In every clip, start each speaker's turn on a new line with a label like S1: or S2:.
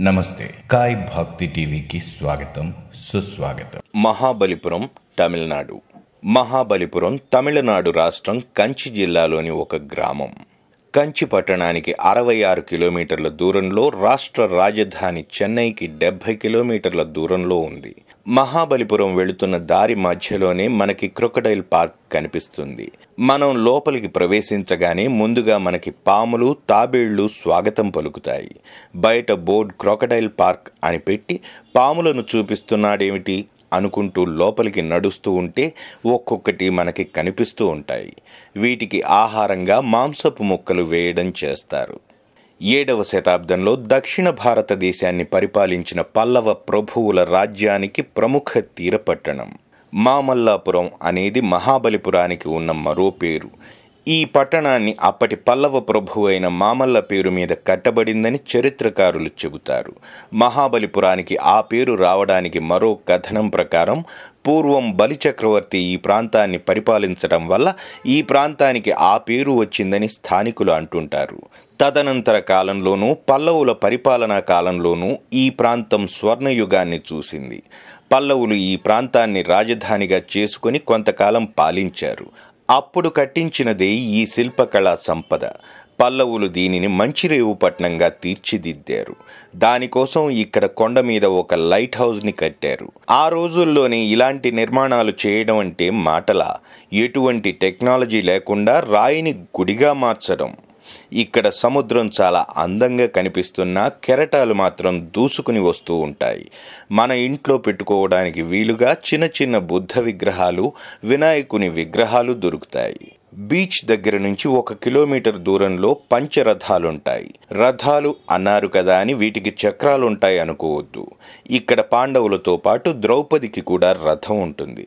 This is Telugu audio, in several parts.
S1: నమస్తే. కాయ్ భక్తి టీవీకి స్వాగతం సుస్వాగతం.
S2: మహాబలిపురం తమిళనాడు. మహాబలిపురం తమిళనాడు రాష్ట్రం కంచి జిల్లాలోని ఒక గ్రామం. కంచి పట్టణానికి అరవై ఆరు కిలోమీటర్ల దూరంలో రాష్ట్ర రాజధాని చెన్నైకి డెబ్బై కిలోమీటర్ల దూరంలో ఉంది. మహాబలిపురం వెళుతున్న దారి మధ్యలోనే మనకి క్రొకడైల్ పార్క్ కనిపిస్తుంది. మనం లోపలికి ప్రవేశించగానే ముందుగా మనకి పాములు తాబేళ్ళు స్వాగతం పలుకుతాయి. బయట బోర్డ్ క్రొకడైల్ పార్క్ అని పెట్టి పాములను చూపిస్తున్నాడేమిటి అనుకుంటూ లోపలికి నడుస్తూ ఉంటే ఒక్కొక్కటి మనకి కనిపిస్తూ ఉంటాయి. వీటికి ఆహారంగా మాంసపు ముక్కలు వేయడం చేస్తారు. ఏడవ శతాబ్దంలో దక్షిణ భారతదేశాన్ని పరిపాలించిన పల్లవ ప్రభువుల రాజ్యానికి ప్రముఖ తీరపట్టణం మామల్లాపురం అనేది మహాబలిపురానికి ఉన్న మరో పేరు. ఈ పట్టణాన్ని అప్పటి పల్లవ ప్రభు అయిన మామల్ల పేరు మీద కట్టబడిందని చరిత్రకారులు చెబుతారు. మహాబలిపురానికి ఆ పేరు రావడానికి మరో కథనం ప్రకారం పూర్వం బలిచక్రవర్తి ఈ ప్రాంతాన్ని పరిపాలించడం వల్ల ఈ ప్రాంతానికి ఆ పేరు వచ్చిందని స్థానికులు అంటుంటారు. తదనంతర కాలంలోనూ పల్లవుల పరిపాలనా కాలంలోనూ ఈ ప్రాంతం స్వర్ణయుగాన్ని చూసింది. పల్లవులు ఈ ప్రాంతాన్ని రాజధానిగా చేసుకుని కొంతకాలం పాలించారు. అప్పుడు కట్టించినదే ఈ శిల్పకళా సంపద. పల్లవులు దీనిని మంచిరేవు పట్నంగా తీర్చిదిద్దారు. దానికోసం ఇక్కడ కొండ మీద ఒక లైట్ హౌస్ని కట్టారు. ఆ రోజుల్లోనే ఇలాంటి నిర్మాణాలు చేయడం అంటే మాటలా. ఎటువంటి టెక్నాలజీ లేకుండా రాయిని గుడిగా మార్చడం. ఇక్కడ సముద్రం చాలా అందంగా కనిపిస్తున్నా కెరటాలు మాత్రం దూసుకుని వస్తూ ఉంటాయి. మన ఇంట్లో పెట్టుకోవడానికి వీలుగా చిన్న చిన్న బుద్ధ విగ్రహాలు వినాయకుని విగ్రహాలు దొరుకుతాయి. బీచ్ దగ్గర నుంచి ఒక కిలోమీటర్ దూరంలో పంచరథాలుంటాయి. రథాలు అన్నారు కదా అని వీటికి చక్రాలుంటాయి అనుకోవద్దు. ఇక్కడ పాండవులతో పాటు ద్రౌపదికి కూడా రథం ఉంటుంది.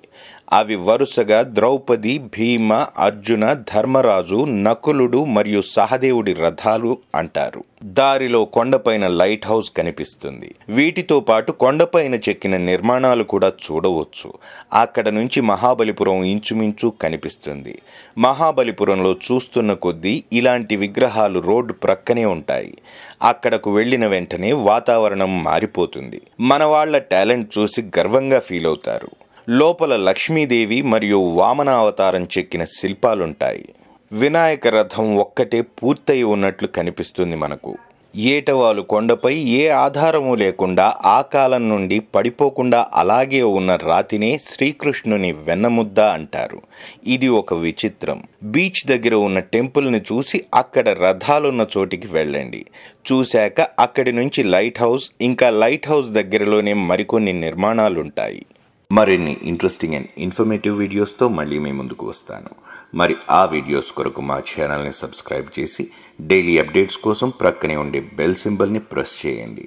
S2: అవి వరుసగా ద్రౌపది భీమ అర్జున ధర్మరాజు నకులుడు మరియు సహదేవుడి రథాలు అంటారు. దారిలో కొండపైన లైట్ హౌస్ కనిపిస్తుంది. వీటితో పాటు కొండపైన చెక్కిన నిర్మాణాలు కూడా చూడవచ్చు. అక్కడ నుంచి మహాబలిపురం ఇంచుమించు కనిపిస్తుంది. మహాబలిపురంలో చూస్తున్న కొద్దీ ఇలాంటి విగ్రహాలు రోడ్డు ప్రక్కనే ఉంటాయి. అక్కడకు వెళ్ళిన వెంటనే వాతావరణం మారిపోతుంది. మన వాళ్ళ టాలెంట్ చూసి గర్వంగా ఫీల్ అవుతారు. లోపల లక్ష్మీదేవి మరియు వామన అవతారం చెక్కిన శిల్పాలుంటాయి. వినాయక రథం ఒక్కటే పూర్తయి ఉన్నట్లు కనిపిస్తుంది మనకు. ఏటవాలు కొండపై ఏ ఆధారము లేకుండా ఆ కాలం నుండి పడిపోకుండా అలాగే ఉన్న రాతినే శ్రీకృష్ణుని వెన్నముద్ద అంటారు. ఇది ఒక విచిత్రం. బీచ్ దగ్గర ఉన్న టెంపుల్ని చూసి అక్కడ రథాలున్న చోటికి వెళ్ళండి. చూశాక అక్కడి నుంచి లైట్ హౌస్ ఇంకా లైట్ హౌస్ దగ్గరలోనే మరికొన్ని నిర్మాణాలుంటాయి. మరిన్ని ఇంట్రెస్టింగ్ అండ్ ఇన్ఫర్మేటివ్ వీడియోస్తో మళ్ళీ మీ ముందుకు వస్తాను. మరి ఆ వీడియోస్ కొరకు మా ఛానల్ని సబ్స్క్రైబ్ చేసి డైలీ అప్డేట్స్ కోసం ప్రక్కనే ఉండే బెల్ సింబల్ని ప్రెస్ చేయండి.